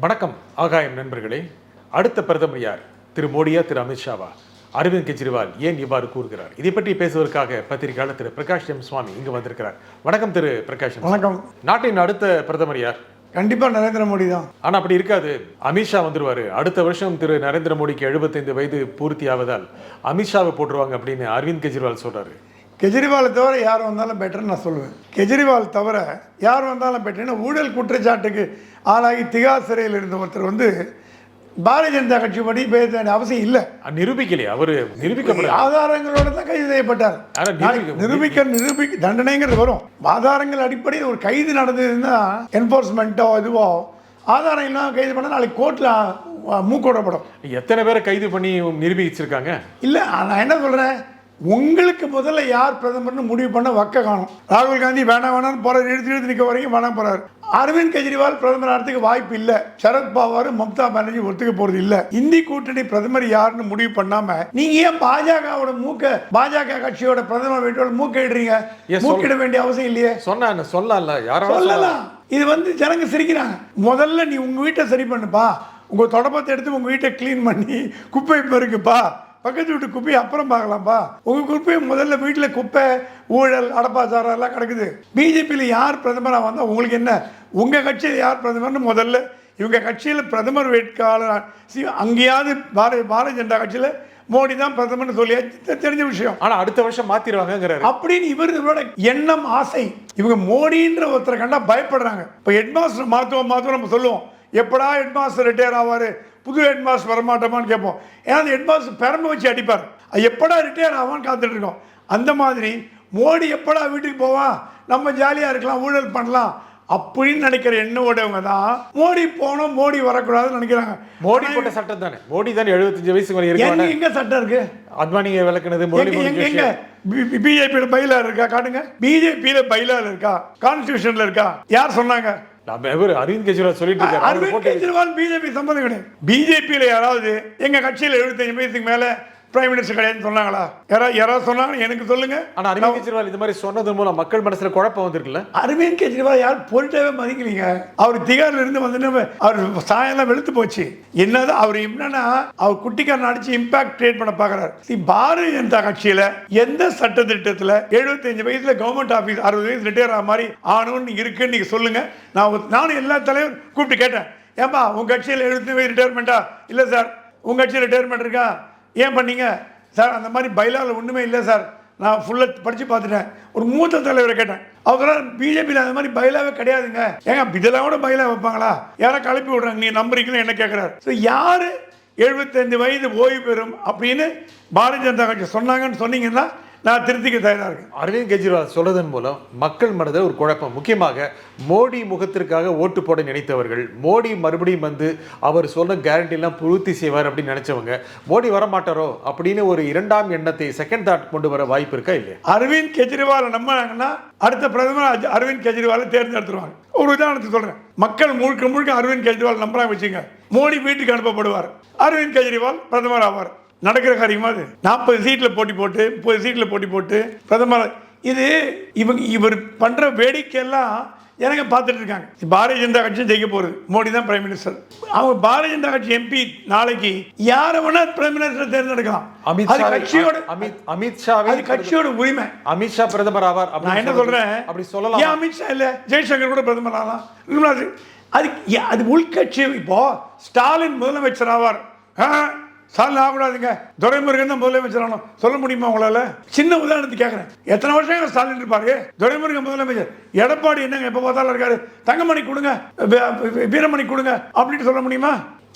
வணக்கம் ஆகாயம் நண்பர்களே. அடுத்த பிரதமர் யார்? திரு மோடியா திரு அமித்ஷாவா அரவிந்த் கெஜ்ரிவால் ஏன் இவ்வாறு கூறுகிறார்? இதை பற்றி பேசுவதற்காக பத்திரிகையாளர் திரு பிரகாஷ் எம் சுவாமி இங்கு வந்திருக்கிறார். வணக்கம் திரு பிரகாஷ். வணக்கம். நாட்டின் அடுத்த பிரதமர் யார்? கண்டிப்பா நரேந்திர மோடி தான். ஆனா அப்படி இருக்காது. அமித்ஷா வந்துருவாரு. அடுத்த வருஷம் திரு நரேந்திர மோடிக்கு 75 வயது பூர்த்தி ஆவதால் அமித்ஷாவை போட்டுருவாங்க அப்படின்னு அரவிந்த் கெஜ்ரிவால் சொல்றாரு. கெஜ்ரிவாலை தவிர யார் வந்தாலும் பெட்டர்னு நான் சொல்லுவேன். கெஜ்ரிவால் தவிர யார் வந்தாலும் பெட்டர்னு ஊழல் குற்றச்சாட்டுக்கு ஆளாகி திகார் சிறையில் இருந்த ஒருத்தர் வந்து பாரதிய ஜனதா கட்சி படி பேச வேண்டிய அவசியம் இல்லை. நிரூபிக்கலையே அவரு நிரூபிக்கப்பட ஆதாரங்களோட தான் கைது செய்யப்பட்டார். நிரூபிக்க நிரூபிக்க தண்டனைங்கிறது வரும். ஆதாரங்கள் அடிப்படையில் ஒரு கைது நடந்ததுன்னா என்போர்ஸ்மெண்ட்டோ இதுவோ ஆதாரம் இல்லாமல் கைது பண்ணால் நாளைக்கு கோர்ட்டில் மூக்கோடப்படும். எத்தனை பேரை கைது பண்ணி நிரூபிச்சிருக்காங்க? இல்லை நான் என்ன சொல்கிறேன் உங்களுக்கு முதல்ல யார் பிரதமர்னு முடிவு பண்ண வக்க காணும். ராகுல் காந்தி வேணாம் வேணாம்னு போறாரு இழுத்து இழுத்து நிற்க வரைக்கும் வேணாம் போறாரு. அரவிந்த் கெஜ்ரிவால் பிரதமர் ஆகிறதுக்கு வாய்ப்பு இல்லை. சரத் பவார் மம்தா பானர்ஜி ஒத்துக்க போறது இல்ல. இந்தி கூட்டணி பிரதமர் யாருன்னு முடிவு பண்ணாம நீங்க ஏன் பாஜகவோட மூக்க பாஜக கட்சியோட பிரதமர் வீட்டோட மூக்க இடுறீங்க மூக்கிட வேண்டிய அவசியம் இல்லையே. சொன்னா சொல்லலாம்ல. யாராவது சொல்லலாம். இது வந்து ஜனங்க சிரிக்கிறாங்க. முதல்ல நீ உங்க வீட்டை சரி பண்ணுப்பா. உங்க தொடப்பத்தை எடுத்து உங்க வீட்டை க்ளீன் பண்ணி குப்பை பெருக்குப்பா. பக்கத்து வீட்டு குப்பையை அப்புறம் பார்க்கலாம்ப்பா உங்க குப்பையை முதல்ல வீட்டில் குப்பை ஊழல் அடப்பாச்சாரம் எல்லாம் கிடக்குது. பிஜேபியில் யார் பிரதமராக வந்தால் உங்களுக்கு என்ன? உங்க கட்சியில் யார் பிரதமர்னு முதல்ல இவங்க கட்சியில் பிரதமர் வேட்பாளர் அங்கேயாவது பாரதிய பாரதிய ஜனதா கட்சியில் மோடி தான் பிரதமர்னு தெ- தெரிஞ்ச விஷயம். ஆனா அடுத்த வருஷம் மாத்திருவாங்கங்கிறாரு. அப்படின்னு இவர் இவரோட எண்ணம் ஆசை. இவங்க மோடின்ற ஒருத்தரை கண்டா பயப்படுறாங்க. இப்போ ஹெட்மாஸ்டர் மாற்றுவோம் மாற்றுவோம் நம்ம சொல்லுவோம். எப்படா ஹெட்மாஸ்டர் ரிட்டையர் ஆவார்? புது ஹெட்மாஸ்டர் வரமாட்டோமான்னு கேட்போம் ஏன்னா அந்த ஹெட்மாஸ்டர் பெரம்பு வச்சு அடிப்பார் அது எப்படா ரிட்டையர் ஆவான்னு காத்துட்டு இருக்கோம் அந்த மாதிரி மோடி எப்படா வீட்டுக்கு போவான் நம்ம ஜாலியாக இருக்கலாம் ஊழல் பண்ணலாம் அப்படின்னு நினைக்கிற எண்ணோடவங்க தான் மோடி போகணும் மோடி வரக்கூடாதுன்னு நினைக்கிறாங்க மோடி போட்ட சட்டம் தானே மோடி தானே 75 வயசுக்கு வரை இருக்க எங்க சட்டம் இருக்கு அத்வானியை விளக்குனது எங்க. பிஜேபியில பைலார் இருக்கா காட்டுங்க பிஜேபியில பைலார் இருக்கா கான்ஸ்டியூஷன்ல இருக்கா யார் சொன்னாங்க நம்ம இவரு அரவிந்த் கெஜ்ரிவால் சொல்லிட்டு இருக்காரு அரவிந்த் கெஜ்ரிவால் பிஜேபி சம்பந்தம் கிடையாது. பிஜேபியில யாராவது எங்க கட்சியில 75 வயசுக்கு மேல பிரைம் மினிஸ்டர் கிடையாதுன்னு சொன்னாங்களா? யாராவது யாராவது சொன்னாங்க எனக்கு சொல்லுங்க. ஆனா அரவிந்த் கெஜ்ரிவால் இந்த மாதிரி சொன்னது மூலம் மக்கள் மனசுல குழப்பம் வந்திருக்குல்ல? அரவிந்த் கெஜ்ரிவால் யார் பொருட்டாவே மதிக்கலீங்க. அவர் திகார்ல இருந்து வந்து அவர் சாயெல்லாம் வெளுத்து போச்சு. என்னதான் அவர் என்னன்னா அவர் குட்டிக்காரன் அடிச்சு இம்பாக்ட் கிரியேட் பண்ண பாக்குறாரு. பாரதிய ஜனதா கட்சியில எந்த சட்ட திட்டத்துல 75 வயசுல கவர்மெண்ட் ஆபீஸ் அறுபது வயசு ரிட்டையர் ஆக மாதிரி ஆகணும்னு இருக்குன்னு நீங்க சொல்லுங்க. நான் நானும் எல்லா தலைவரும் கூப்பிட்டு கேட்டேன். ஏன்பா உங்க கட்சியில் எழுபத்தி வயசு ரிட்டையர்மெண்ட்டா இல்ல சார் உங்க கட்சியில் ரிட்டையர்மெண்ட் இருக்கா? ஏன் பண்ணீங்க? சார் அந்த மாதிரி பைலாவில் ஒன்றுமே இல்லை சார். நான் ஃபுல்லாக படித்து பார்த்துட்டேன். ஒரு மூத்த தலைவரை கேட்டேன். அவங்க பிஜேபியில் அந்த மாதிரி பயிலாவே கிடையாதுங்க. ஏங்க இதெல்லாம் கூட பயிலாக வைப்பாங்களா? யாரை கலப்பி விடுறாங்க? நீ நம்புறீங்களா? என்ன கேட்குறாரு ஸோ யார் எழுபத்தஞ்சு வயது ஓய்வு பெறும் அப்படின்னு பாரதிய ஜனதா கட்சி சொன்னாங்கன்னு சொன்னீங்கன்னா நான் திருத்திக்க தயாராக இருக்கேன். அரவிந்த் கெஜ்ரிவால் சொல்றதன் மூலம் மக்கள் மனதில் ஒரு குழப்பம். முக்கியமாக மோடி முகத்திற்காக ஓட்டு போட நினைத்தவர்கள் மோடி மறுபடியும் வந்து அவர் சொன்ன கேரண்டி எல்லாம் பூர்த்தி செய்வார் அப்படின்னு நினைச்சவங்க மோடி வரமாட்டாரோ அப்படின்னு ஒரு இரண்டாம் எண்ணத்தை செகண்ட் தாட் கொண்டு வர வாய்ப்பு இருக்கா இல்லையா? அரவிந்த் கெஜ்ரிவாலை நம்பினாங்கன்னா அடுத்த பிரதமர் அரவிந்த் கெஜ்ரிவாலை தேர்ந்தெடுத்துருவாங்க ஒரு உதாரணத்துக்கு சொல்றேன். மக்கள் முழுக்க முழுக்க அரவிந்த் கெஜ்ரிவால் நம்புறாங்க வச்சுங்க மோடி வீட்டுக்கு அனுப்பப்படுவார். அரவிந்த் கெஜ்ரிவால் பிரதமர் ஆவார். நடக்கிற காரியமா அது? நாற்பது சீட்ல போட்டி போட்டு முப்பது சீட்ல போட்டி போட்டு பிரதமர் இது இவங்க இவர் பண்ற வேடிக்கையெல்லாம் எனக்கு பார்த்துட்டு இருக்காங்க. பாரதிய ஜனதா கட்சி ஜெயிக்க போகுது. மோடி தான் பிரைம் மினிஸ்டர் அவங்க பாரதிய ஜனதா கட்சி எம்பி நாளைக்கு யாரை வேணா பிரைம் மினிஸ்டர் தேர்ந்தெடுக்கலாம். அமித்ஷா கட்சியோட அமித் அமித்ஷாவை அது கட்சியோட உரிமை. அமித்ஷா பிரதமர் ஆவார் நான் என்ன சொல்றேன்? அப்படி ஏன் சொல்லலாம் அமித்ஷா இல்ல? ஜெய்சங்கர் கூட பிரதமர் ஆகலாம். நிர்மலா அது அது உள்கட்சி இப்போ ஸ்டாலின் முதலமைச்சர் ஆவார். ஸ்டாலின் ஆகக்கூடாதுங்க. துரைமுருகன் தான் முதலமைச்சர் ஆகணும். சொல்ல முடியுமா உங்களால? சின்ன உதாரணத்துக்கு கேட்குறேன் எத்தனை வருஷம் ஸ்டாலின் இருப்பாரு? துரைமுருகன் முதலமைச்சர். எடப்பாடி என்னங்க எப்போ பார்த்தாலும் இருக்காரு? தங்கமணி கொடுங்க. வீரமணி கொடுங்க. அப்படின்னு சொல்ல முடியுமா?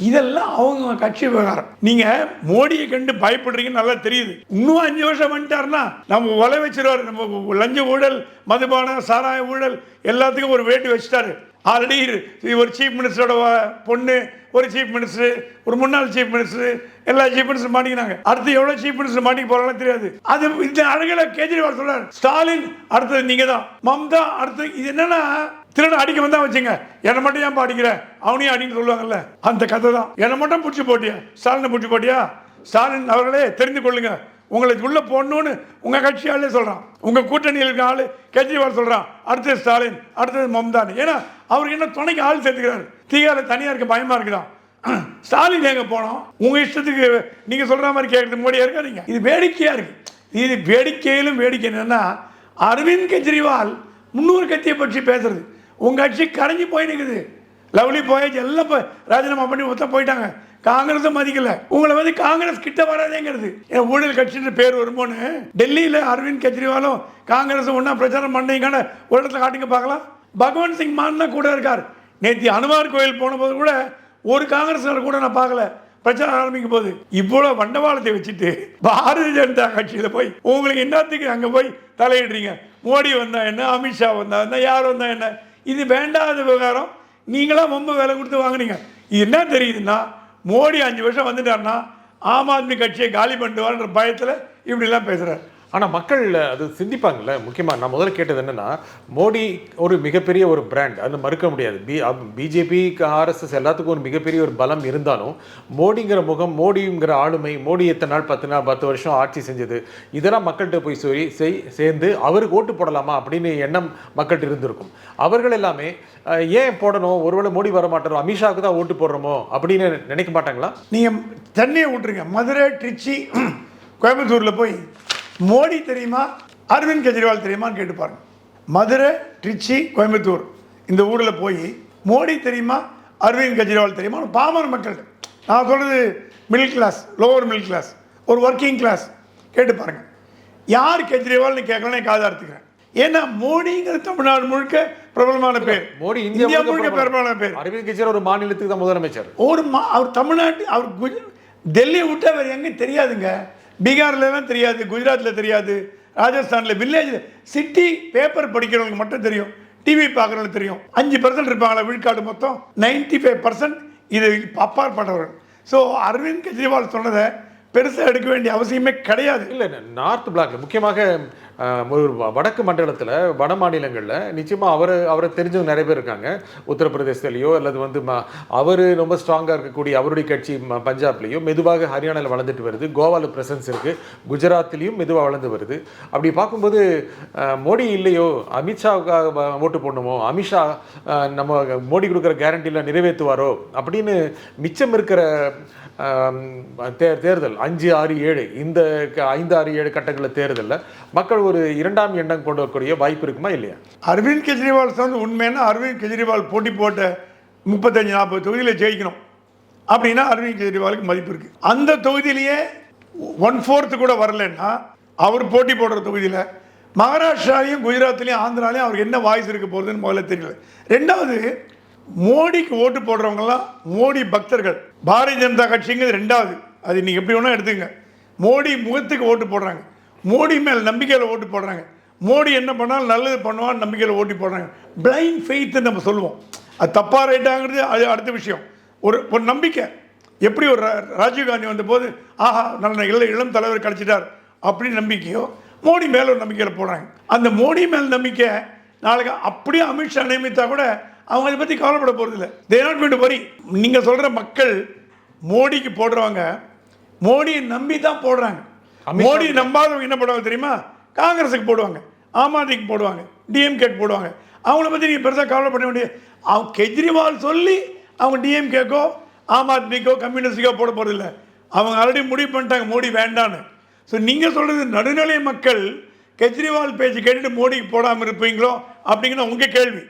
இதெல்லாம் அவங்க கட்சி விவகாரம். நீங்க மோடியை கண்டு பயப்படுறீங்கன்னு நல்லா தெரியுது. இன்னும் அஞ்சு வருஷம் வந்துட்டாருன்னா நம்ம உலை வச்சிருவாரு. நம்ம லஞ்ச ஊழல் மதுபான சாராய ஊழல் எல்லாத்துக்கும் ஒரு வேட்டு வச்சுட்டாரு. ஆல்ரெடி ஒரு சீஃப் மினிஸ்டரோட பொண்ணு ஒரு சீஃப் மினிஸ்டர் ஒரு முன்னாள் சீஃப் மினிஸ்டர் எல்லா சீஃப் மினிஸ்டர் மாட்டிக்கினாங்க. அடுத்து எவ்வளவு சீஃப் மினிஸ்டர் மாட்டிக்க போறாங்கன்னு தெரியாது. அது இந்த அழகில் கேஜ்ரிவால் சொல்றாரு ஸ்டாலின் அடுத்தது நீங்க தான் மம்தா அடுத்து இது என்னன்னா திருடன் அடிக்க வந்தா வச்சுங்க. என்னை மட்டும் ஏன் அடிக்கிற? அவனையும் அடின்னு சொல்லுவாங்கல்ல. அந்த கதை தான் என்னை மட்டும் பிடிச்சி போட்டியா? ஸ்டாலினை பிடிச்சி போட்டியா? ஸ்டாலின் அவர்களே தெரிந்து கொள்ளுங்க. உங்களுக்கு உள்ள போடணும்னு உங்கள் கட்சியாலே சொல்கிறான் உங்கள் கூட்டணியில் இருக்க ஆள் கெஜ்ரிவால் சொல்கிறான் அடுத்தது ஸ்டாலின் அடுத்தது மம்தான். ஏன்னா அவருக்கு என்ன துணைக்கு ஆள் சேர்த்துக்கிறாரு. தீகால தனியாக இருக்க பயமாக இருக்குதான் ஸ்டாலின் எங்கே போனோம்? உங்கள் இஷ்டத்துக்கு நீங்கள் சொல்கிற மாதிரி கேட்குறது மோடியாக இருக்காதீங்க இது வேடிக்கையாக இருக்குது இது வேடிக்கையிலும் வேடிக்கை என்னென்னா அரவிந்த் கெஜ்ரிவால் முன்னூறு கட்சியை பற்றி பேசுறது. உங்கள் கட்சி கரைஞ்சி போய் நிற்குது லவ்லி போயாச்சு எல்லாம் இப்போ ராஜினாமா பண்ணி ஒத்த போயிட்டாங்க. காங்கிரஸும் மதிக்கல. உங்களை வந்து காங்கிரஸ் கிட்ட வராதேங்கிறது. ஊழல் கட்சின்னு பேர் வருமோன்னு? டெல்லியில் அரவிந்த் கெஜ்ரிவாலும் காங்கிரஸும் ஒன்றா பிரச்சாரம் பண்ணீங்கன்னு ஒரு இடத்துல காட்டுங்க பார்க்கலாம். பகவான் சிங் மான் தான் கூட இருக்கார். நேற்று அனுமார் கோயில் போன போது கூட ஒரு காங்கிரஸ்காரர் கூட நான் பார்க்கல. பிரச்சாரம் ஆரம்பிக்கும் போது. இவ்வளோ வண்டவாளத்தை வச்சுட்டு பாரதிய ஜனதா கட்சியில் போய் உங்களுக்கு என்னத்துக்கு அங்கே போய் தலையிடுறீங்க? மோடி வந்தா என்ன? அமித்ஷா வந்தா என்ன? யார் வந்தா என்ன? இது வேண்டாத விவகாரம். நீங்களா ரொம்ப விலை கொடுத்து வாங்குனீங்க. இது என்ன தெரியுதுன்னா மோடி அஞ்சு வருஷம் வந்துட்டாருன்னா ஆம் ஆத்மி கட்சியை காலி பண்ணுவார்ன்ற பயத்தில் இப்படிலாம் பேசுகிறார் ஆனால் மக்கள் அது சிந்திப்பாங்கல்ல முக்கியமாக நான் முதல்ல கேட்டது என்னன்னா மோடி ஒரு மிகப்பெரிய ஒரு பிராண்ட் அது மறுக்க முடியாது. பி பிஜேபி ஆர்எஸ்எஸ் எல்லாத்துக்கும் ஒரு மிகப்பெரிய ஒரு பலம் இருந்தாலும் மோடிங்கிற முகம் மோடிங்கிற ஆளுமை மோடி எத்தனை நாள் பத்து நாள் பத்து வருஷம் ஆட்சி செஞ்சது இதெல்லாம் மக்கள்கிட்ட போய் சொல்லி செய் சேர்ந்து அவருக்கு ஓட்டு போடலாமா அப்படின்னு எண்ணம் மக்கள்கிட்ட இருந்திருக்கும். அவர்கள் எல்லாமே ஏன் போடணும்? ஒருவேளை மோடி வர மாட்டாரோ அமித்ஷாவுக்கு தான் ஓட்டு போடுறோமோ? அப்படின்னு நினைக்க மாட்டாங்களா? நீங்கள் சென்னையை விட்டுருங்க மதுரை திருச்சி கோயம்புத்தூரில் போய் மோடி தெரியுமா? அரவிந்த் கெஜ்ரிவால் தெரியுமான்னு கேட்டு பாருங்க. மதுரை திருச்சி கோயம்புத்தூர் இந்த ஊரில் போய் மோடி தெரியுமா? அரவிந்த் கெஜ்ரிவால் தெரியுமா? பாமர மக்கள் நான் சொல்கிறது middle class lower middle class ஒரு ஒர்க்கிங் கிளாஸ் கேட்டு பாருங்க. யார் கெஜ்ரிவால்னு கேட்கலாம் காதா எடுத்துக்கிறேன் ஏன்னா மோடிங்கிறது தமிழ்நாடு முழுக்க பிரபலமான பேர். மோடி இந்தியா முழுக்க பிரபலமான பேர். அரவிந்த் கெஜ்ரிவால் ஒரு மாநிலத்துக்கு தான் முதலமைச்சர். ஒரு மா அவர் தமிழ்நாட்டு அவர் குஜ டெல்லியை விட்டு அவர் எங்கே தெரியாதுங்க. பீகார்லலாம் தெரியாது குஜராத்தில் தெரியாது ராஜஸ்தானில் வில்லேஜில் சிட்டி பேப்பர் படிக்கிறவங்களுக்கு மட்டும் தெரியும் டிவி பார்க்குறவங்களுக்கு தெரியும். அஞ்சு பர்சன்ட் இருப்பாங்களா விழுக்காடு மொத்தம்? நைன்டி ஃபைவ் பர்சன்ட் இது அப்பாற்பட்டவர்கள் ஸோ அரவிந்த் கெஜ்ரிவால் சொன்னதை பெருசாக எடுக்க வேண்டிய அவசியமே கிடையாது. இல்லை நார்த் பிளாக்ல முக்கியமாக ஒரு வடக்கு மண்டலத்தில் வட மாநிலங்களில் நிச்சயமாக அவர் அவரை தெரிஞ்சவங்க நிறைய பேர் இருக்காங்க. உத்தரப்பிரதேசத்துலேயோ அல்லது வந்து ம அவர் ரொம்ப ஸ்ட்ராங்காக இருக்கக்கூடிய அவருடைய கட்சி பஞ்சாப்லேயோ மெதுவாக ஹரியானாவில் வளர்ந்துட்டு வருது. கோவாவில் பிரசன்ஸ் இருக்குது குஜராத்லேயும் மெதுவாக வளர்ந்து வருது. அப்படி பார்க்கும்போது மோடி இல்லையோ அமித்ஷாவுக்காக ஓட்டு போடணுமோ அமித்ஷா நம்ம மோடி கொடுக்குற கேரண்டியில் நிறைவேற்றுவாரோ அப்படின்னு மிச்சம் இருக்கிற தே- தேர்தல் அஞ்சு ஆறு ஏழு இந்த க- ஐந்து ஆறு ஏழு கட்டங்களில் தேர்தலில் மக்கள் ஒரு இரண்டாம் எண்ணம் கொண்டு வரக்கூடிய வாய்ப்பு இருக்குமா இல்லையா? அரவிந்த் கெஜ்ரிவால் வந்து உண்மைன்னா அரவிந்த் கெஜ்ரிவால் போட்டி போட்ட முப்பத்தஞ்சு நாற்பது தொகுதியில் ஜெயிக்கணும். அப்படின்னா அரவிந்த் கெஜ்ரிவாலுக்கு மதிப்பு இருக்கு. அந்த தொகுதியிலேயே ஒன் ஃபோர்த்து கூட வரலன்னா அவர் போட்டி போடுற தொகுதியில் மகாராஷ்டிராலையும் குஜராத்லையும் ஆந்திராலையும் அவருக்கு என்ன வாய்ஸ் இருக்க போகுதுன்னு முதல்ல தெரியல. ரெண்டாவது மோடிக்கு ஓட்டு போடுறவங்கலாம் மோடி பக்தர்கள். பாரதிய ஜனதா கட்சிங்கிறது ரெண்டாவது. அது நீங்கள் எப்படி வேணால் எடுத்துங்க மோடி முகத்துக்கு ஓட்டு போடுறாங்க. மோடி மேல் நம்பிக்கையில் ஓட்டு போடுறாங்க. மோடி என்ன பண்ணாலும் நல்லது பண்ணுவான்னு நம்பிக்கையில் ஓட்டி போடுறாங்க. பிளைண்ட் ஃபெய்த்து நம்ம சொல்லுவோம். அது தப்பாக ரைட்டாங்கிறது அது அடுத்த விஷயம். ஒரு ஒரு நம்பிக்கை. எப்படி ஒரு ராஜீவ்காந்தி வந்தபோது ஆஹா நல்ல இல்லை இளம் தலைவர் கிடச்சிட்டார் அப்படின்னு நம்பிக்கையோ மோடி மேலே ஒரு நம்பிக்கையில் போடுறாங்க. அந்த மோடி மேல் நம்பிக்கை நாளைக்கு அப்படியே அமித்ஷா நியமித்தா கூட அவங்க அதை பற்றி கவலைப்பட போகிறதில்ல தே நாட் going வரி நீங்கள் சொல்கிற மக்கள் மோடிக்கு போடுறவங்க மோடியை நம்பி தான் போடுறாங்க. மோடி நம்பாதவங்க என்ன பண்ணுவாங்க தெரியுமா? காங்கிரஸுக்கு போடுவாங்க ஆம் ஆத்மிக்கு போடுவாங்க டிஎம்கேக்கு போடுவாங்க. அவங்கள பற்றி நீங்கள் பெருசாக கவலைப்பட வேண்டிய அவங்க கெஜ்ரிவால் சொல்லி அவங்க டிஎம்கேக்கோ ஆம் ஆத்மிக்கோ கம்யூனிஸ்டுக்கோ போட போகிறதில்ல அவங்க ஆல்ரெடி முடிவு பண்ணிட்டாங்க மோடி வேண்டான்னு. ஸோ நீங்கள் சொல்கிறது நடுநிலை மக்கள் கெஜ்ரிவால் பேச்சு கேட்டுட்டு மோடிக்கு போடாமல் இருப்பீங்களோ அப்படிங்கிற உங்கள் கேள்வி.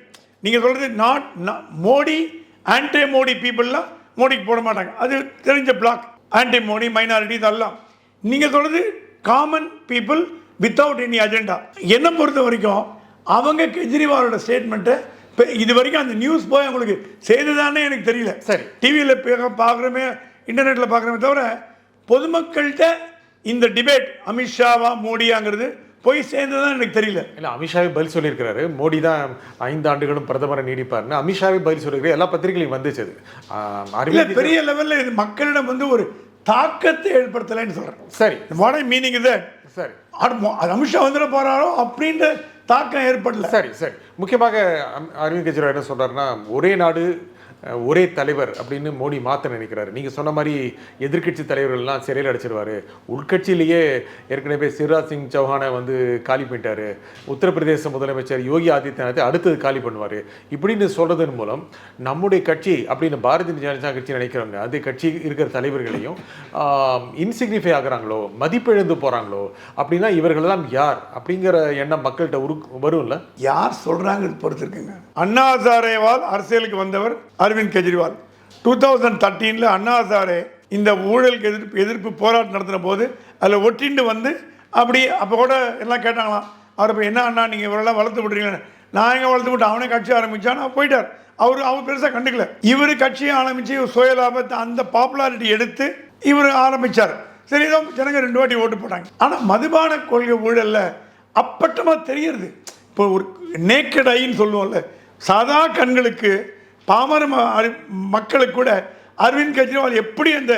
நீங்கள் சொல்கிறது நாட் மோடி ஆன்டி மோடி பீப்புளெலாம் மோடிக்கு போட மாட்டாங்க. அது தெரிஞ்ச பிளாக் ஆன்டி மோடி மைனாரிட்டி இதெல்லாம் நீங்கள் சொல்கிறது common people without any agenda என்னை பொறுத்த வரைக்கும் அவங்க கெஜ்ரிவாலோட ஸ்டேட்மெண்ட்டை இது வரைக்கும் அந்த நியூஸ் போய் அவங்களுக்கு செய்ததானே எனக்கு தெரியல. சரி. டிவியில் பார்க்குறோமே இன்டர்நெட்டில் பார்க்குறோமே தவிர பொதுமக்கள்கிட்ட இந்த டிபேட் அமித்ஷாவா மோடியாங்கிறது போய் சேர்ந்ததான் எனக்கு தெரியல. இல்லை அமித்ஷாவே பதில் சொல்லியிருக்கிறாரு. மோடி தான் ஐந்து ஆண்டுகளும் பிரதமரை நீடிப்பார்னு. அமித்ஷாவே பதில் சொல்லியிருக்காரு எல்லா பத்திரிகையிலும் வந்துச்சு அது. பெரிய லெவல்ல இது மக்களிடம் வந்து ஒரு தாக்கத்தை ஏற்படுத்தலைன்னு சொல்றேன். சரி. வாட் மீனிங் இது சரி. அது அமித்ஷா வந்துட போறாரோ அப்படின்ற தாக்கம் ஏற்படல. சரி சரி. முக்கியமாக அரவிந்த் கெஜ்ரிவால் என்ன சொல்றாருன்னா ஒரே நாடு ஒரே தலைவர் அப்படின்னு மோடி மாற்ற நினைக்கிறாரு. நீங்கள் சொன்ன மாதிரி எதிர்க்கட்சி தலைவர்கள்லாம் சிறையில் அடைச்சிருவாரு. உள்கட்சியிலேயே ஏற்கனவே சிவராஜ் சிங் சௌஹானை வந்து காலி பண்ணிட்டாரு. உத்தரப்பிரதேச முதலமைச்சர் யோகி ஆதித்யநாத்தை அடுத்தது காலி பண்ணுவார். இப்படின்னு சொல்றதன் மூலம் நம்முடைய கட்சி அப்படின்னு பாரதிய ஜனதா கட்சி நினைக்கிறவங்க அது கட்சி இருக்கிற தலைவர்களையும் இன்சிக்னிஃபை ஆகுறாங்களோ மதிப்பிழந்து போகிறாங்களோ அப்படின்னா இவர்களெல்லாம் யார் அப்படிங்கிற எண்ணம் மக்கள்கிட்ட உரு வரும்ல? யார் சொல்றாங்க பொறுத்து இருக்குங்க அண்ணா அரசியலுக்கு வந்தவர் அரவிந்த் கெஜ்ரிவால். டூ தௌசண்ட் தேர்ட்டீனில் அண்ணா சாரே இந்த ஊழலுக்கு எதிர்ப்பு எதிர்ப்பு போராட்டம் நடத்தின போது அதில் ஒட்டிண்டு வந்து அப்படி அப்போ கூட எல்லாம் கேட்டாங்களாம். அவர் இப்போ என்ன அண்ணா நீங்கள் இவரெல்லாம் வளர்த்து விட்றீங்க நான் எங்கே வளர்த்து விட்டு அவனே கட்சி ஆரம்பித்தான் நான் போயிட்டார். அவர் அவர் பெருசாக கண்டுக்கல. இவர் கட்சியை ஆரம்பித்து சுயலாபத்தை அந்த பாப்புலாரிட்டி எடுத்து இவர் ஆரம்பிச்சார். சரி ஏதோ ஜனங்க ரெண்டு வாட்டி ஓட்டு போட்டாங்க. ஆனால் மதுபான கொள்கை ஊழலில் அப்பட்டமாக தெரியறது. இப்போ ஒரு நேக்கட் ஐன்னு சொல்லுவோம்ல சாதா கண்களுக்கு பாமர மக்களுக்கு கூட அரவிந்த் கெஜ்ரிவால் எப்படி அந்த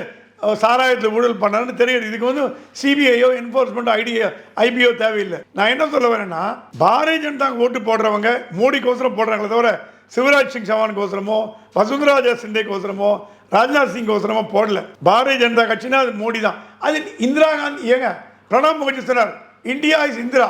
சாராயத்தில் ஊழல் பண்ணாருன்னு தெரியுது. இதுக்கு வந்து சிபிஐயோ என்ஃபோர்ஸ்மெண்ட் ஐடியோ ஐபிஓ தேவையில்லை. நான் என்ன சொல்ல வரேன்னா பாரதிய ஜனதா ஓட்டு போடுறவங்க மோடிக்கோசரம் போடுறாங்களே தவிர சிவராஜ் சிங் சவானுக்கோசரமோ வசுந்தராஜா சிந்தேக்கோசரமோ ராஜ்நாத் சிங் கோசரமோ போடல. பாரதிய ஜனதா கட்சினா அது மோடி தான். அது இந்திரா காந்தி ஏங்க பிரணாப் முகர்ஜி சொன்னார் India is Indira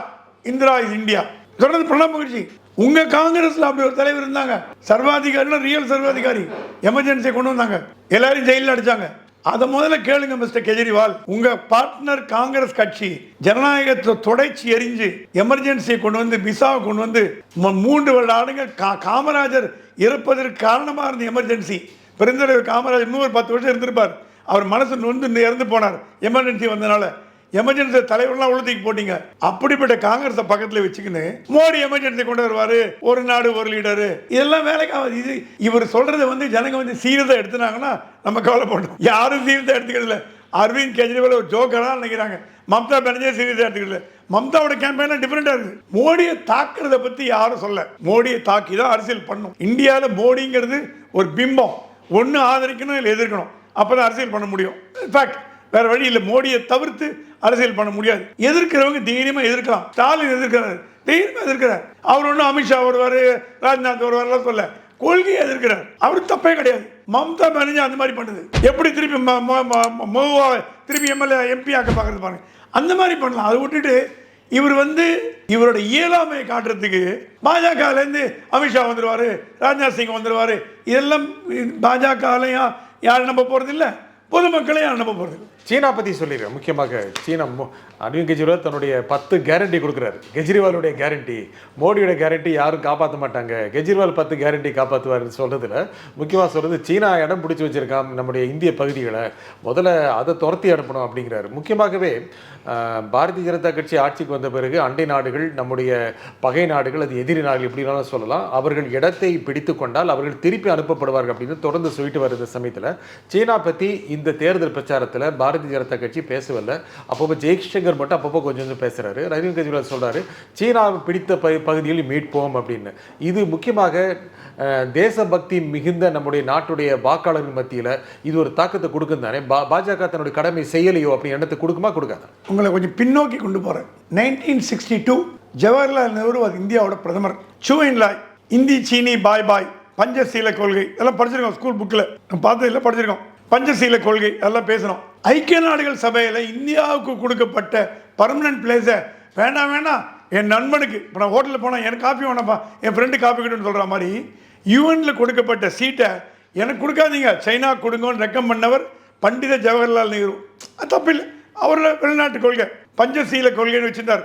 Indira is India. சொன்னது பிரணாப் முகர்ஜி. உங்க காங்கிரஸ்ல அப்படி ஒரு தலைவர் இருந்தாங்க. சர்வாதிகாரினா ரியல் சர்வாதிகாரி. எமர்ஜென்சியை கொண்டு வந்தாங்க. எல்லாரும் ஜெயிலில் அடிச்சாங்க. அதை முதல்ல கேளுங்க மிஸ்டர் கெஜ்ரிவால். உங்க பார்ட்னர் காங்கிரஸ் கட்சி ஜனநாயகத்தை தொடர்ச்சி எரிஞ்சு எமர்ஜென்சியை கொண்டு வந்து விசாவை கொண்டு வந்து ம- மூன்று வருட ஆளுங்க கா காமராஜர் இறப்பதற்கு காரணமாக இருந்த எமர்ஜென்சி பெருந்தலைவர் காமராஜர் இன்னும் ஒரு பத்து வருஷம் இருந்திருப்பார். அவர் மனசு நொந்து இறந்து போனார் எமர்ஜென்சி வந்தனால. எமர்ஜென்சி தலைவர்லாம் உள்ள போட்டீங்க. அப்படிப்பட்ட காங்கிரஸை பக்கத்துல வச்சுக்கின்னு மோடி எமர்ஜென்சி கொண்டு வருவாரு. ஒரு நாடு ஒரு லீடரு. இதெல்லாம் வேலைக்கு ஆகாது. இது இவர் சொல்றதை வந்து ஜனங்க வந்து சீரியஸா எடுத்துனாங்கன்னா நம்ம கவலைப்படணும் யாரும் சீரியஸா எடுத்துக்கிறதில்ல. அரவிந்த் கெஜ்ரிவால் ஒரு ஜோக்கராக நினைக்கிறாங்க. மம்தா பானர்ஜியை சீரியஸாக எடுத்துக்கல மம்தாவோட கேம்பெயின் டிஃப்ரெண்டாக இருக்கு. மோடியை தாக்குறத பற்றி யாரும் சொல்ல. மோடியை தாக்கி தான் அரசியல் பண்ணும். இந்தியாவில் மோடிங்கிறது ஒரு பிம்பம். ஒன்று ஆதரிக்கணும் இல்லை எதிர்க்கணும். அப்பதான் அரசியல் பண்ண முடியும். இன்ஃபேக்ட் வேற வழி இல்லை மோடியை தவிர்த்து அரசியல் பண்ண முடியாது. எதிர்க்கிறவங்க தைரியமா எதிர்க்கலாம். ஸ்டாலின் எதிர்க்கிறார். தைரியமா எதிர்க்கிறார். அவர் ஒன்றும் அமித்ஷா வருவார் ராஜ்நாத் வருவார்லாம் சொல்ல கொள்கையை எதிர்க்கிறார். அவர் தப்பே கிடையாது. மம்தா பானர்ஜி அந்த மாதிரி பண்ணுது. எப்படி திருப்பி ம- ம- மோவா திருப்பி எம்எல்ஏ எம்பி ஆக்க பார்க்கறது பாருங்க. அந்த மாதிரி பண்ணலாம். அதை விட்டுட்டு இவர் வந்து இவரோட இயலாமையை காட்டுறதுக்கு பாஜகலேருந்து அமித்ஷா வந்துடுவார் ராஜ்நாத் சிங் வந்துடுவார் இதெல்லாம் பாஜகலையும் யாரும் நம்ப போகிறது இல்லை பொதுமக்களையும் யாரும் நம்ப போகிறது சீனா பற்றி சொல்லிடுறேன் முக்கியமாக சீனா மோ- அரவிந்த் கெஜ்ரிவால் தன்னுடைய பத்து கேரண்டி கொடுக்குறாரு. கெஜ்ரிவாலுடைய கேரண்டி மோடியோட கேரண்டி யாரும் காப்பாற்ற மாட்டாங்க. கெஜ்ரிவால் பத்து கேரண்டி காப்பாற்றுவார்னு சொல்கிறதுல முக்கியமாக சொல்கிறது சீனா இடம் பிடிச்சி வச்சுருக்கான் நம்முடைய இந்திய பகுதிகளை. முதல்ல அதை துரத்தி அனுப்பணும் அப்படிங்கிறாரு. முக்கியமாகவே பாரதிய ஜனதா கட்சி ஆட்சிக்கு வந்த பிறகு அண்டை நாடுகள் நம்முடைய பகை நாடுகள் அது எதிரி நாடுகள் எப்படினாலும் சொல்லலாம். அவர்கள் இடத்தை பிடித்து கொண்டால் அவர்கள் திருப்பி அனுப்பப்படுவார்கள் அப்படின்னு தொடர்ந்து சொல்லிட்டு வருது சமயத்தில் சீனா பற்றி இந்த தேர்தல் பிரச்சாரத்தில் பாரதிய ஜனதா கட்சி பேசவில்லை. அப்பப்போ ஜெய்சங்கர் மட்டும் அப்பப்போ கொஞ்சம் கொஞ்சம் பேசுகிறாரு அரவிந்த் கெஜ்ரிவால் சொல்கிறாரு சீனாவை பிடித்த ப பகுதியில் மீட்போம் அப்படின்னு. இது முக்கியமாக தேசபக்தி மிகுந்த நம்முடைய நாட்டுடைய வாக்காளர்கள் மத்தியில் இது ஒரு தாக்கத்தை கொடுக்கும் தானே? பா பாஜக தன்னுடைய கடமை செய்யலையோ அப்படி எண்ணத்தை கொடுக்குமா கொடுக்காதா? உங்களை கொஞ்சம் பின்னோக்கி கொண்டு போகிறேன் nineteen sixty two Jawaharlal Nehru அது இந்தியாவோட பிரதமர். சூ லாய் இந்தி சீனி பாய் பாய் பஞ்சசீல கொள்கை. எல்லாம் படிச்சிருக்கோம் ஸ்கூல் புக்கில் பார்த்ததில்ல படிச்சிருக்கோம். பஞ்சசீல கொள்கை எல்லாம் பேசுகிறோம் ஐக்கிய நாடுகள் சபையில் இந்தியாவுக்கு கொடுக்கப்பட்ட பர்மனன்ட் பிளேஸை வேண்டாம் வேண்டாம் என் நண்பனுக்கு இப்போ நான் ஹோட்டலில் போனால் எனக்கு காஃபி வேணாம்ப்பா என் ஃப்ரெண்டு காஃபி கிட்டுன்னு சொல்கிற மாதிரி யூஎனில் கொடுக்கப்பட்ட சீட்டை எனக்கு கொடுக்காதீங்க. சைனா கொடுங்கன்னு ரெக்கம் பண்ணவர் பண்டித ஜவஹர்லால் நேரு. அது தப்பில்லை அவரோட வெளிநாட்டு கொள்கை பஞ்சசீல கொள்கைன்னு வச்சிருந்தார்.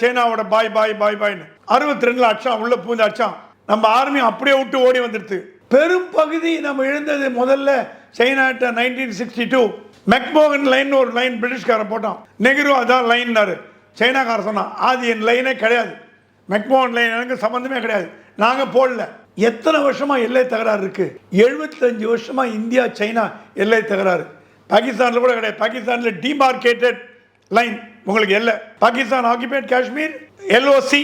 சைனாவோட பாய் பாய் பாய் பாய்னு அறுபத்தி ரெண்டில் அடிச்சான் உள்ள பூந்து அடிச்சான் நம்ம ஆர்மி அப்படியே விட்டு ஓடி வந்துடுது. பெரும் பகுதி நம்ம எழுந்தது முதல்ல சைனாட்ட nineteen sixty two McMahon line ஒரு லைன் பிரிட்டிஷ்காரன் போட்டான். நெஹ்ரு அதான் லைன்னாரு சைனாக்காரன் சொன்னான் அது என் லைனே கிடையாது. மெக்மோகன் லைன் எனக்கு சம்மந்தமே கிடையாது. நாங்கள் போடல. எத்தனை வருஷமாக எல்லை தகராறு இருக்குது எழுபத்தஞ்சு வருஷமாக இந்தியா சைனா எல்லை தகராறு. பாகிஸ்தானில் கூட கிடையாது. பாகிஸ்தானில் டிமார்க்கேட்டட் லைன் உங்களுக்கு எல்லை. Pakistan occupied Kashmir LOC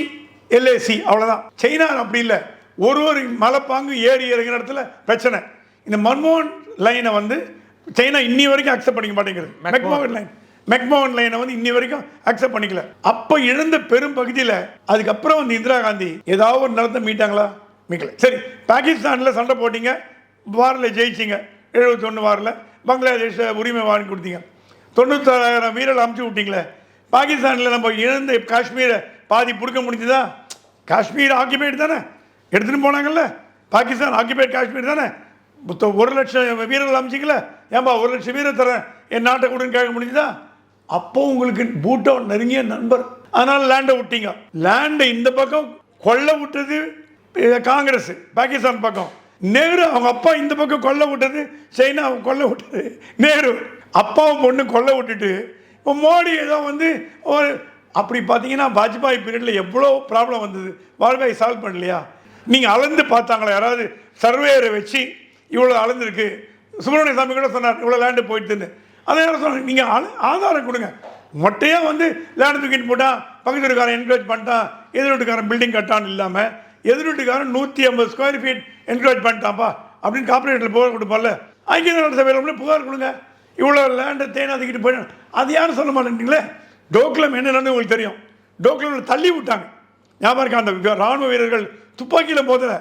LAC அவ்வளோதான் சைனா அப்படி இல்லை. ஒரு ஒரு மலைப்பாங்கு ஏறி இறங்குற இடத்துல பிரச்சனை. இந்த மன்மோகன் லைனை வந்து சைனா இன்னி வரைக்கும் அக்செப்ட் பண்ணிக்க மாட்டேங்குது. மெக்மோகன் லைன் மெக்மோகன் லைனை வந்து இன்னி வரைக்கும் அக்செப்ட் பண்ணிக்கல. அப்ப இழந்த பெரும் பகுதியில் அதுக்கப்புறம் வந்து இந்திரா காந்தி ஏதாவது ஒரு நிலத்தை மீட்டாங்களா? மீட்கல. சரி பாகிஸ்தான்ல சண்டை போட்டீங்க வாரில் ஜெயிச்சிங்க. எழுபத்தொன்று வாரில் பங்களாதேஷ உரிமை வாங்கி கொடுத்தீங்க. தொண்ணூத்தாறாயிரம் வீரர்கள் அமுச்சு விட்டீங்களே. பாகிஸ்தானில் நம்ம இழந்த காஷ்மீரை பாதி பிடிக்க முடிஞ்சுதா? காஷ்மீர் ஆக்கிபைட் தானே? எடுத்துகிட்டு போனாங்கல்ல. பாகிஸ்தான் ஆக்கிபைட் காஷ்மீர் தானே? மொத்தம் ஒரு லட்சம் வீரர்கள் அமைச்சிக்கல. ஏன்பா ஒரு லட்சம் வீரர் தரேன். என் நாட்டை கொடுன்னு கேட்க முடிஞ்சுதா? அப்போ உங்களுக்கு பூட்டோ நெருங்கிய நண்பர். அதனால லேண்டை விட்டீங்க. லேண்டை இந்த பக்கம் கொள்ள விட்டது காங்கிரஸ் பாகிஸ்தான் பக்கம். நேரு அவங்க அப்பா இந்த பக்கம் கொல்ல விட்டது சைனா கொல்ல விட்டது. நேரு அப்பாவும் பொண்ணு கொல்ல விட்டுட்டு இப்போ மோடி ஏதோ வந்து ஒரு அப்படி பார்த்தீங்கன்னா வாஜ்பாய் பீரியடில் எவ்வளோ ப்ராப்ளம் வந்தது. வாஜ்பாய் சால்வ் பண்ணலையா? நீங்கள் அளந்து பார்த்தாங்களா? யாராவது சர்வேயரை வச்சு இவ்வளோ அளந்துருக்கு சுப்பிரமணிய சாமி கூட சொன்னார் இவ்வளோ லேண்டு போயிட்டுன்னு அதை நேரம் சொன்னாங்க நீங்கள் ஆதாரம் கொடுங்க. மொட்டையாக வந்து லேண்டு தூக்கிட்டு போட்டான் பக்கத்து வீட்டுக்காரன் என்கரேஜ் பண்ணிட்டான் எதிர் வீட்டுக்காரன் பில்டிங் கட்டான்னு இல்லாமல் எதிர் வீட்டுக்காரன் நூற்றி ஐம்பது ஸ்கொயர் ஃபீட் என்கரேஜ் பண்ணிட்டான்ப்பா அப்படின்னு கார்பரேட்டில் புகார் கொடுப்பார்ல. அங்கே நாடு சபையில் புகார் கொடுங்க. இவ்வளோ லேண்டை தேனாதிக்கிட்டு போயிடும் அது யாரும் சொல்ல மாட்டேங்கிறீங்களே டோக்லம் என்னென்னு உங்களுக்கு தெரியும். டோக்லம் தள்ளி விட்டாங்க. ஞாபகம் இருக்கா அந்த ராணுவ வீரர்கள் துப்பாக்கியில் மோதல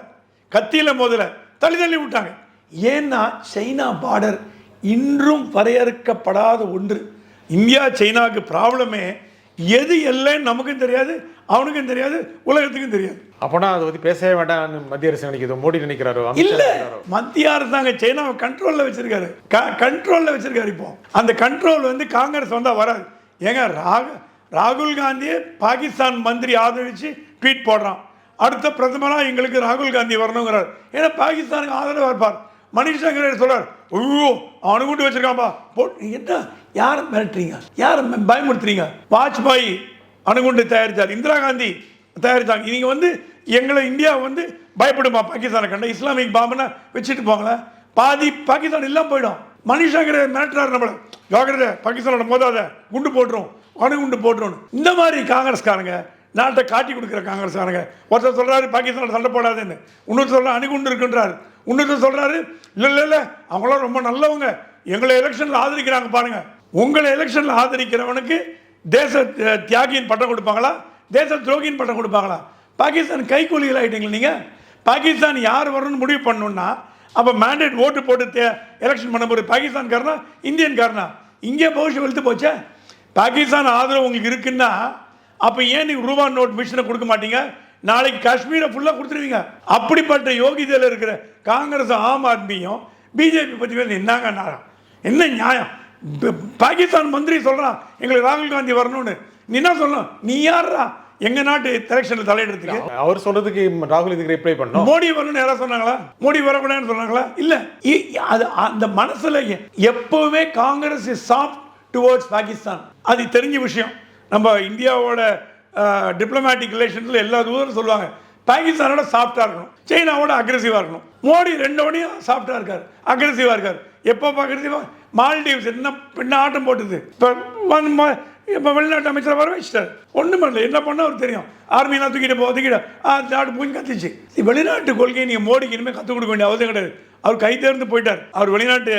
கத்தியில் மோதல தள்ளி தள்ளி விட்டாங்க. ஏன்னா சைனா பார்டர் இன்றும் வரையறுக்கப்படாத ஒன்று. இந்தியா சைனாவுக்கு ப்ராப்ளமே எது எல்லைன்னு நமக்கும் தெரியாது அவனுக்கும் தெரியாது உலகத்துக்கும் தெரியாது. அப்போனா அதை பற்றி பேசவே வேண்டாம்னு மத்திய அரசு நினைக்குது. மோடி நினைக்கிறாரோ இல்ல? மத்திய அரசாங்கம் சைனாவை கண்ட்ரோல்ல வச்சிருக்காரு. கண்ட்ரோல்ல வச்சிருக்காரு இப்போ. அந்த கண்ட்ரோல் வந்து காங்கிரஸ் வந்தா வராது. ஏங்க ராக ராகுல் காந்தியை பாகிஸ்தான் மந்திரி ஆதரிச்சு ட்வீட் போடுறான். அடுத்த பிரதமரா எங்களுக்கு ராகுல் காந்தி வரணுங்கிறார். ஏன்னா பாகிஸ்தானுக்கு ஆதரவு இருப்பார். மணிஷ் சங்கர் சொல்றார் ஐயோ அணுகுண்டு வச்சிருக்கான்பா. போ என்ன? யாரை மிரட்டுறீங்க? யாரை ம- பயமுறுத்துறீங்க? வாஜ்பாய் அணுகுண்டு தயாரித்தார் இந்திரா காந்தி தயாரித்தாங்க. நீங்க வந்து எங்களை இந்தியா வந்து பயப்படுமா? பாகிஸ்தானை கண்ட இஸ்லாமிக் பாம்புனா வச்சுட்டு போங்களேன். பாதி பாகிஸ்தான் இல்லாமல் போயிடும். மணிஷங்கர் மிரட்டுறாரு நம்மளை. ஜாகிரத பாகிஸ்தானோட மோதாத குண்டு போட்டுரும் அணுகுண்டு போட்டுரும் இந்த மாதிரி காங்கிரஸ்காரங்க நாட்டை காட்டி கொடுக்குற காங்கிரஸ்காரங்க ஒருத்தர் சொல்றாரு பாகிஸ்தானோட சண்டை போடாதுன்னு. இன்னொருத்தர் சொல்ற அணுகுண்டு இருக்குன்றாரு. இன்னொருத்தர் சொல்கிறாரு இல்லை இல்லை இல்லை அவங்களாம் ரொம்ப நல்லவங்க. எங்களை எலெக்ஷனில் ஆதரிக்கிறாங்க பாருங்கள் உங்களை எலெக்ஷனில் ஆதரிக்கிறவனுக்கு தேச தியாகியின் பட்டம் கொடுப்பாங்களா? தேச துரோகியின் பட்டம் கொடுப்பாங்களா? பாகிஸ்தான் கைக்கூலிகள் ஆகிட்டீங்களா நீங்கள் பாகிஸ்தான் யார் வரணும்னு முடிவு பண்ணணும்னா அப்போ மேண்டேட் ஓட்டு போட்டு தே எலெக்ஷன் பண்ண போகிற பாகிஸ்தான்காரனா இந்தியன்காரனா? இங்கே பவிஷ்ய வெளுத்து போச்சே. பாகிஸ்தான் ஆதரவு உங்களுக்கு இருக்குன்னா அப்போ ஏன் நீங்கள் ரூபா நோட் மிஷினை கொடுக்க மாட்டீங்க? நாளைக்கு காஷ்மீரை ஃபுல்லாக கொடுத்துருவீங்க. அப்படிப்பட்ட யோகிதையில் இருக்கிற காங்கிரஸ் ஆம் ஆத்மியும் பிஜேபி பற்றி பேச என்னங்க நியாயம் என்ன நியாயம்? பாகிஸ்தான் மந்திரி சொல்கிறான் எங்களுக்கு ராகுல் காந்தி வரணும்னு. நீ என்ன சொல்லணும் நீ யாரா எங்கள் நாட்டு எலெக்ஷனில் தலையிடுறதுக்கு? அவர் சொல்றதுக்கு ராகுல் இதுக்கு ரிப்ளை பண்ணோம் மோடி வரணும்னு யாராவது சொன்னாங்களா? மோடி வரக்கூடாதுன்னு சொன்னாங்களா? இல்ல. அது அந்த மனசுல எப்பவுமே Congress is soft towards Pakistan. அது தெரிஞ்ச விஷயம். நம்ம இந்தியாவோட டிப்ளமேட்டிக் ரிலேஷன்ஸில் எல்லா தூரம் சொல்லுவாங்க பாகிஸ்தானோட சாஃப்ட்டாக இருக்கணும் சைனாவோட அக்ரெசிவாக இருக்கணும். மோடி ரெண்டோடையும் சாஃப்ட்டாக இருக்கார் அக்ரெசிவாக இருக்கார். எப்போ அக்ரெசிவாக மால்டீவ்ஸ் என்ன பின்ன ஆட்டம் போட்டுது? இப்போ இப்போ வெளிநாட்டு அமைச்சர் வர வச்சிட்டார். ஒன்றும் பண்ணல. என்ன பண்ண அவருக்கு தெரியும்? ஆர்மிலாம் தூக்கிட்டு போ தூக்கிட்டு ஆ நாடு பூஞ்சி கத்துச்சு. இது வெளிநாட்டு கொள்கையை நீங்கள் மோடிக்கு இனிமேல் கற்றுக் கொடுக்க வேண்டிய அவசியம் கிடையாது. அவர் கை தேர்ந்து போயிட்டார். அவர் வெளிநாட்டு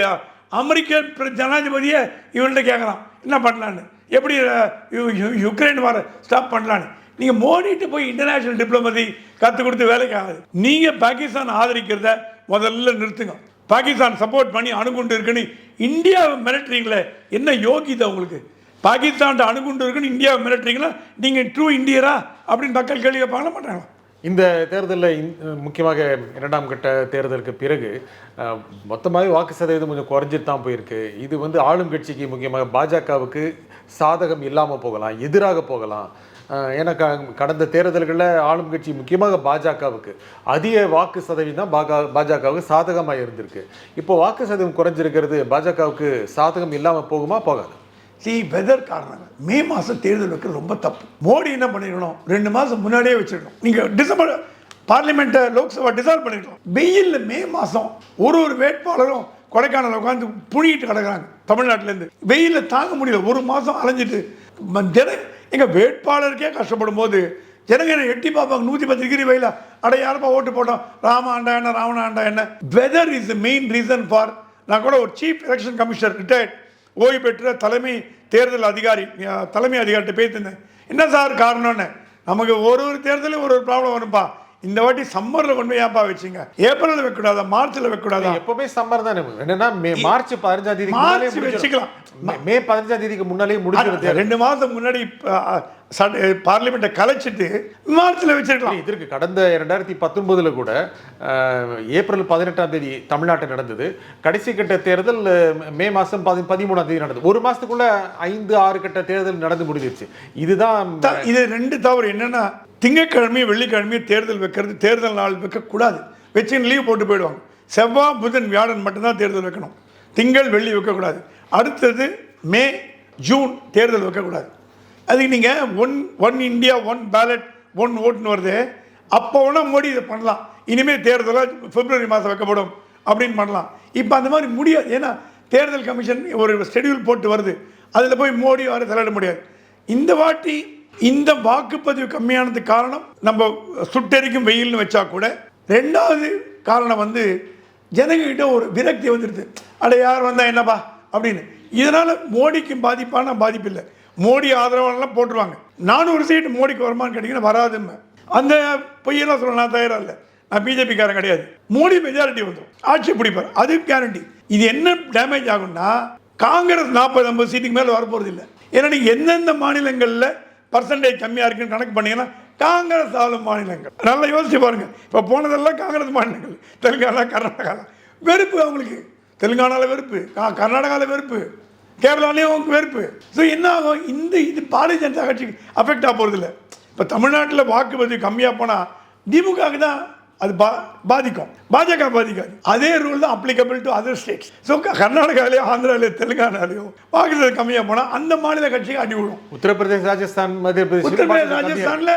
அமெரிக்க ஜனாதிபதியை இவர்கிட்ட கேட்குறான் என்ன பண்ணலான்னு? எப்படி யுக்ரைன் வர ஸ்டாப் பண்ணலான்னு. நீங்கள் மோடிட்டு போய் இன்டர்நேஷனல் டிப்ளமசி கற்றுக் கொடுத்து வேலைக்கு ஆகாது. நீங்கள் பாகிஸ்தான் ஆதரிக்கிறத முதல்ல நிறுத்துங்க. பாகிஸ்தான் சப்போர்ட் பண்ணி அணுகுண்டு இருக்குன்னு இந்தியாவை மிரட்டுறீங்களே என்ன யோகிதா உங்களுக்கு? பாகிஸ்தான் அணுகுண்டு இருக்குன்னு இந்தியாவை மிரட்டுறீங்களா? நீங்கள் ட்ரூ இந்தியரா? அப்படின்னு மக்கள் கேள்வி பார்க்க மாட்டாங்களா? இந்த தேர்தலில் முக்கியமாக இரண்டாம் கட்ட தேர்தலுக்கு பிறகு மொத்தமாகவே வாக்கு சதவீதம் கொஞ்சம் குறைஞ்சிட்டு தான் போயிருக்கு. இது வந்து ஆளும் கட்சிக்கு முக்கியமாக பாஜகவுக்கு சாதகம் இல்லாமல் போகலாம் எதிராக போகலாம். ஏன்னா க- கடந்த தேர்தல்களில் ஆளும் கட்சி முக்கியமாக பாஜகவுக்கு அதிக வாக்கு சதவீதம் தான் பாஜகவுக்கு சாதகமாக இருந்திருக்கு. இப்போ வாக்கு சதவீதம் குறைஞ்சிருக்கிறது பாஜகவுக்கு சாதகம் இல்லாமல் போகுமா போகாது? See whether காரணங்க. மே மாதம் தேர்தல் வைக்கிறது ரொம்ப தப்பு. மோடி என்ன பண்ணிடணும் ரெண்டு மாதம் முன்னாடியே வச்சிடணும் நீங்கள் டிசம்பர் பார்லிமெண்ட்டை லோக்சபா டிசால்வ் பண்ணிடணும் வெயிலில் மே மாதம் ஒரு ஒரு வேட்பாளரும் கொடைக்கானல் உட்காந்து புழியிட்டு கிடக்குறாங்க தமிழ்நாட்டிலேருந்து. வெயிலில் தாங்க முடியல. ஒரு மாதம் அலைஞ்சிட்டு ஜன எங்கள் வேட்பாளருக்கே கஷ்டப்படும் போது ஜனங்க என்ன எட்டி பார்ப்பாங்க நூற்றி பத்து டிகிரி வெயில? அட யாரப்பா ஓட்டு போட்டோம்? ராம ஆண்டா என்ன ராவண ஆண்டா என்ன? Weather is the main reason for நான் கூட ஒரு சீஃப் எலெக்ஷன் கமிஷனர் ரிட்டையர்ட் ஓய்வு பெற்ற தலைமை தேர்தல் அதிகாரி தலைமை அதிகாரிட்ட பேசியிருந்தேன். என்ன சார் காரணம்னு? நமக்கு ஒரு ஒரு தேர்தலையும் ஒரு ஒரு ப்ராப்ளம் வரும்பா. இந்த வாட்டி சம்மரில் கொண்டு போய் ஏன்பா வச்சிங்க? ஏப்ரலில் வைக்கக்கூடாதா? மார்ச்சில் வைக்கக்கூடாதா? எப்பவுமே சம்மர் தானே என்னன்னா மே மார்ச் பதினஞ்சாம் தேதி மார்ச் வச்சுக்கலாம். மே பதினஞ்சாம் தேதிக்கு முன்னாலேயே முடிச்சிருது அது ரெண்டு மாதம் முன்னாடி பார்லிமெண்ட்டை கலைச்சிட்டு மார்ச்சில் வச்சிருக்கலாம். இதற்கு கடந்த ரெண்டாயிரத்தி பத்தொன்பதுல கூட ஏப்ரல் பதினெட்டாம் தேதி தமிழ்நாட்டில் நடந்தது. கடைசி கட்ட தேர்தல் மே மாசம் பதி பதிமூணாம் தேதி நடந்தது. ஒரு மாசத்துக்குள்ள ஐந்து ஆறு கட்ட தேர்தல் நடந்து முடிஞ்சிருச்சு. இதுதான் இது ரெண்டு தவறு. என்னன்னா திங்கட்கிழமையும் வெள்ளிக்கிழமையும் தேர்தல் வைக்கிறது தேர்தல் நாள் வைக்கக்கூடாது. வச்சு லீவ் போட்டு போயிடுவாங்க. செவ்வாய் புதன் வியாழன் மட்டும்தான் தேர்தல் வைக்கணும். திங்கள் வெள்ளி வைக்கக்கூடாது. அடுத்தது மே ஜூன் தேர்தல் வைக்கக்கூடாது. அதுக்கு நீங்கள் one one India one ballot one ஓட்டுன்னு வருது. அப்போ வேணால் மோடி இதை பண்ணலாம். இனிமேல் தேர்தலாக பிப்ரவரி மாதம் வைக்கப்படும் அப்படின்னு பண்ணலாம். இப்போ அந்த மாதிரி முடியாது. ஏன்னா தேர்தல் கமிஷன் ஒரு ஷெடியூல் போட்டு வருது. அதில் போய் மோடி வர தலையிட முடியாது. இந்த வாட்டி இந்த வாக்குப்பதிவு கம்மியானது காரணம் நம்ம சுட்டெரிக்கும் வெயில்னு வச்சா கூட ரெண்டாவது காரணம் வந்து ஜனங்கிட்ட ஒரு விரக்தி வந்துடுது அட யார் வந்தால் என்னப்பா? அப்படின்னு. இதனால் மோடிக்கும் பாதிப்பான? பாதிப்பு இல்லை. மோடி ஆதரவாளர்லாம் போட்டுருவாங்க. நானூறு சீட்டு மோடிக்கு வருமானு கேட்டிங்கன்னா வராதுமே அந்த பொய்யெல்லாம் சொல்ல நான் தயாராக இல்லை. நான் பிஜேபிக்காரன் கிடையாது. மோடி மெஜாரிட்டி வந்துடும் ஆட்சி பிடிப்பார் அது கேரண்டி இது என்ன டேமேஜ் ஆகும்னா காங்கிரஸ் நாற்பது ஐம்பது சீட்டுக்கு மேலே வரப்போகிறது இல்லை. ஏன்னா நீங்கள் எந்தெந்த மாநிலங்களில் பர்சன்டேஜ் கம்மியாக இருக்குன்னு கணக்கு பண்ணீங்கன்னா காங்கிரஸ் ஆளும் மாநிலங்கள். நல்லா யோசிச்சு பாருங்கள் இப்போ போனதெல்லாம் காங்கிரஸ் மாநிலங்கள். தெலுங்கானா கர்நாடகாவில் வெறுப்பு அவங்களுக்கு. தெலுங்கானாவில் வெறுப்பு. கர்நாடகாவில் வெறுப்பு. கேரளாலேயும் வெறுப்பு. ஸோ என்ன ஆகும்? இந்த இது பாரதிய ஜனதா கட்சிக்கு அஃபெக்ட் ஆக போகிறது இல்லை இப்போ தமிழ்நாட்டில் வாக்குப்பதிவு கம்மியாக போனால் திமுகவுக்கு தான் அது பா பாதிக்கும். பாஜக பாதிக்காது. அதே ரூல் தான் applicable to other states so கர்நாடகாலேயோ ஆந்திராலேயோ தெலுங்கானாலேயோ வாக்குப்பதிவு கம்மியாக போனால் அந்த மாநில கட்சிக்கு அடி விழும் உத்தரப்பிரதேஷ் ராஜஸ்தான் மத்திய பிரதேஷ் உத்தரப்பிரதேச ராஜஸ்தானில்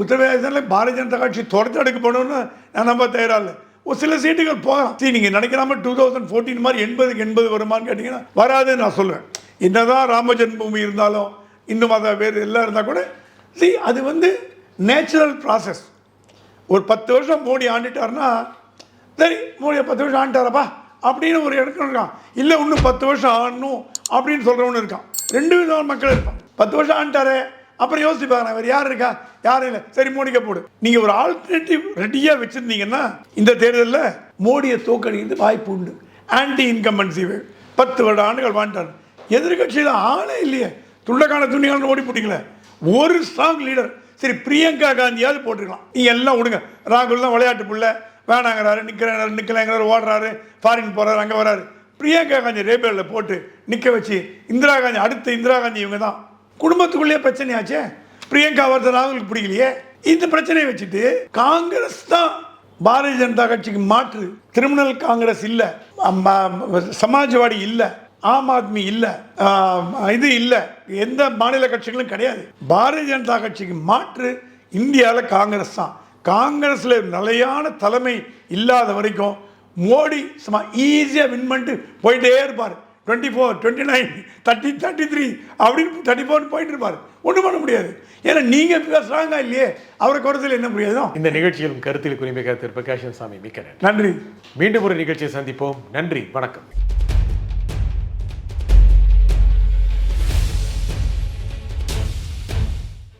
உத்தரப்பிரதேசத்தில் பாரதிய ஜனதா கட்சி துரத்து எடுக்கப்படணும்னு நான் நம்ப தயாரா இல்லை. ஒரு சில சீட்டுகள் போகலாம். சரி நீங்கள் நினைக்கிறாம டூ தௌசண்ட் ஃபோர்டீன் மாதிரி எண்பதுக்கு எண்பது வருமான்னு கேட்டிங்கன்னா வராதுன்னு நான் சொல்லுவேன். என்னதான் ராம ஜென்மபூமி இருந்தாலும் இந்து மத வேறு எல்லாம் இருந்தால் கூட சரி அது வந்து நேச்சுரல் ப்ராசஸ் ஒரு பத்து வருஷம் மோடி ஆண்டுட்டாருன்னா சரி மோடி பத்து வருஷம் ஆண்டுட்டாரப்பா அப்படின்னு ஒரு இடத்துல இருக்கான். இல்லை இன்னும் பத்து வருஷம் ஆடணும் அப்படின்னு சொல்கிறவனு இருக்கான். ரெண்டு விதமான மக்கள் இருப்பான் பத்து வருஷம் ஆண்டுட்டாரே அப்புறம் யோசிப்பாங்க வேறு யார் இருக்கா? யாரும் இல்லை. சரி மோடிக்க போடு. நீங்கள் ஒரு ஆல்டர்னேட்டிவ் ரெடியாக வச்சுருந்தீங்கன்னா இந்த தேர்தலில் மோடியை தோக்கடிக்கிறது வாய்ப்பு உண்டு. ஆன்டி இன்கம்பன்சி பத்து வருட ஆண்டுகள் வாழ்ந்தார். எதிர்கட்சியில் ஆளே இல்லையே. துண்டக்கான துணிகான ஓடி போட்டீங்களே. ஒரு ஸ்ட்ராங் லீடர் சரி பிரியங்கா காந்தியாவது போட்டிருக்கலாம். நீங்கள் எல்லாம் விடுங்க. ராகுல் தான் விளையாட்டு புள்ள. வேணாங்கிறாரு நிற்கிறாரு நிற்கலைங்கிறாரு ஓடுறாரு ஃபாரின் போகிறாரு அங்கே வராரு. பிரியங்கா காந்தி ரேபேலில் போட்டு நிற்க வச்சு இந்திரா காந்தி அடுத்த இந்திரா காந்தி இவங்க தான். குடும்பத்துக்குள்ளேயே பிரச்சனையாச்சே? பிரியங்கா வரது ராகுலுக்கு பிடிக்கலையே? இந்த பிரச்சனையை வச்சுட்டு காங்கிரஸ் தான் பாரதிய ஜனதா கட்சிக்கு மாற்று. திரிமினல் காங்கிரஸ் இல்லை. சமாஜ்வாடி இல்லை. ஆம் ஆத்மி இல்லை. இது இல்லை. எந்த மாநில கட்சிகளும் கிடையாது. பாரதிய ஜனதா கட்சிக்கு மாற்று இந்தியாவில் காங்கிரஸ் தான். காங்கிரஸில் நிலையான தலைமை இல்லாத வரைக்கும் மோடி சும்மா ஈஸியாக வின் பண்ணிட்டு போயிட்டே இருப்பார். Twenty four twenty nine thirty thirty three அப்படின்னு தேர்ட்டி ஃபோர் போயிட்டு இருப்பார் ஒன்றும் பண்ண முடியாது. ஏன்னா நீங்கள் ஸ்ட்ராங்காக இல்லையே அவரை குறைச்சல் என்ன முடியாதோ? இந்த நிகழ்ச்சியிலும் கருத்தில் குறிப்பிட்ட கருத்து பிரகாஷன் சாமி மிக்க நன்றி. நன்றி. மீண்டும் ஒரு நிகழ்ச்சியை சந்திப்போம். நன்றி. வணக்கம்.